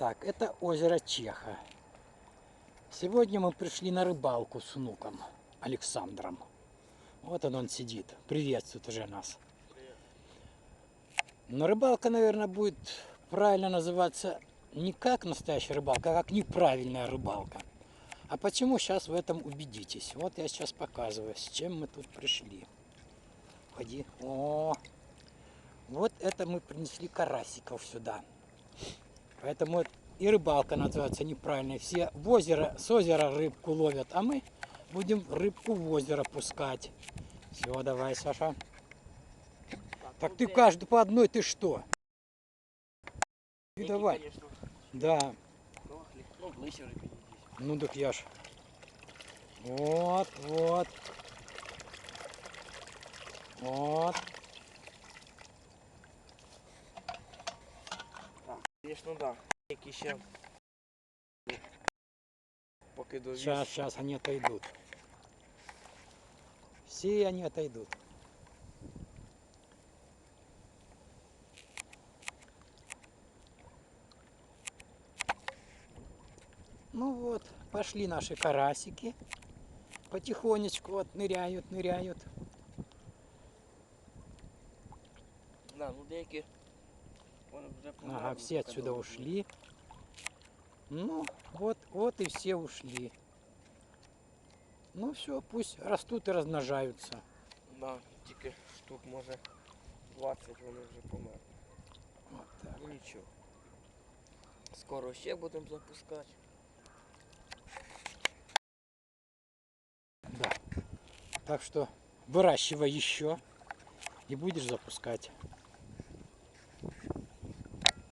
Так, это озеро Чеха. Сегодня мы пришли на рыбалку с внуком Александром. Вот он, он сидит, приветствует уже нас. Но рыбалка, наверное, будет правильно называться не как настоящая рыбалка, а как неправильная рыбалка. А почему сейчас в этом убедитесь? Вот я сейчас показываю, с чем мы тут пришли. Ходи. О, вот это мы принесли карасиков сюда. Поэтому и рыбалка называется неправильной. Все в озеро, с озера рыбку ловят, а мы будем рыбку в озеро пускать. Все, давай, Саша. Так ты каждый по одной, ты что? Ты давай. Конечно. Да. Крохлі. Ну, ближче вже підійдіть. Ну так я ж. Вот, вот. Вот. Звісно, да. Які ще. Поки довіз. Сейчас, сейчас они отойдут. Все они отойдут. Ну вот, пошли наши карасики. Потихонечку вот ныряют, ныряют. Да, ну деякі. Вони вже Ага, померли, все поки отсюда довіз. ушли. Ну, вот, вот и все ушли. Ну все, пусть растут и размножаются. Да, тільки штук може 20 вони вже померли. Вот так. Ну нічого. Скоро ще будемо запускати. Да. Так что выращивай еще и будешь запускать.